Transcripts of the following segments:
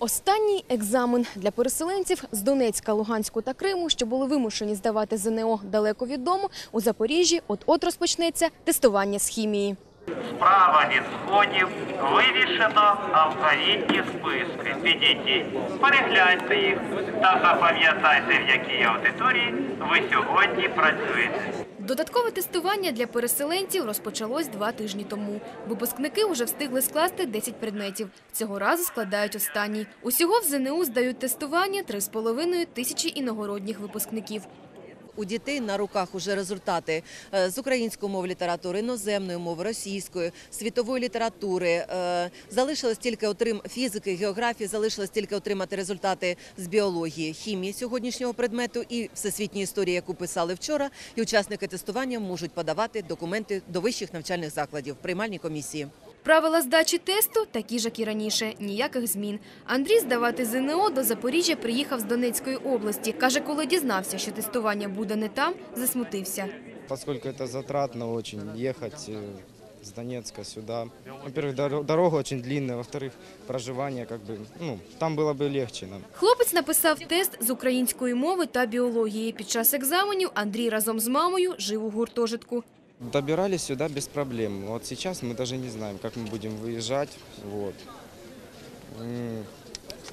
Останній екзамен для переселенців з Донецька, Луганську та Криму, що були вимушені здавати ЗНО далеко від дому, у Запоріжжі от-от розпочнеться тестування з хімії. Справа від сходів вивішено алфавітні списки. Підійдіть, перегляньте їх та запам'ятайте, в якій аудиторії ви сьогодні працюєте. Додаткове тестування для переселенців розпочалось два тижні тому. Випускники вже встигли скласти 10 предметів. Цього разу складають останній. Усього в ЗНУ здають тестування 3,5 тисячі іногородніх випускників. У дітей на руках уже результати е, з української мови літератури, іноземної мови, російської, світової літератури. Е, Залишилось тільки отрим фізики, географії, залишилось тільки отримати результати з біології, хімії сьогоднішнього предмету і всесвітньої історії, яку писали вчора. І учасники тестування можуть подавати документи до вищих навчальних закладів приймальні комісії. Правила здачі тесту такі ж, як і раніше. Ніяких змін. Андрій здавати ЗНО до Запоріжжя приїхав з Донецької області. Каже, коли дізнався, що тестування буде не там, засмутився. поскольку это затратно очень ехать э, с Донецка сюда. Во-первых, доро- дорога очень длинная, во-вторых, проживание как бы, ну, там было бы легче нам. Хлопець написав тест з української мови та біології. Під час екзаменів Андрій разом з мамою жив у гуртожитку. Добирались сюда без проблем. Вот сейчас мы даже не знаем, как мы будем выезжать. Вот. М,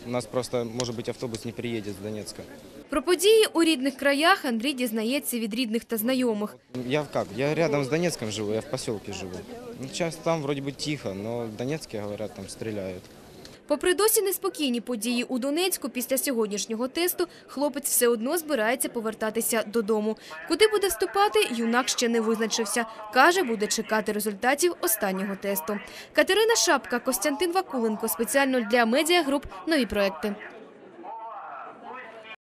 У нас просто, может быть, автобус не приедет с Донецка. Про події у рідних краях Андрій дізнається від рідних та знайомих. Я в как? Я рядом с Донецком живу, я в поселке живу. Ну, сейчас там вроде бы тихо, но в Донецке, говорят, там стреляют. Попри досі неспокійні події у Донецьку, після сьогоднішнього тесту хлопець все одно збирається повертатися додому. Куди буде вступати, юнак ще не визначився. Каже, буде чекати результатів останнього тесту. Катерина Шапка, Костянтин Вакуленко. Спеціально для медіагруп «Нові проекти».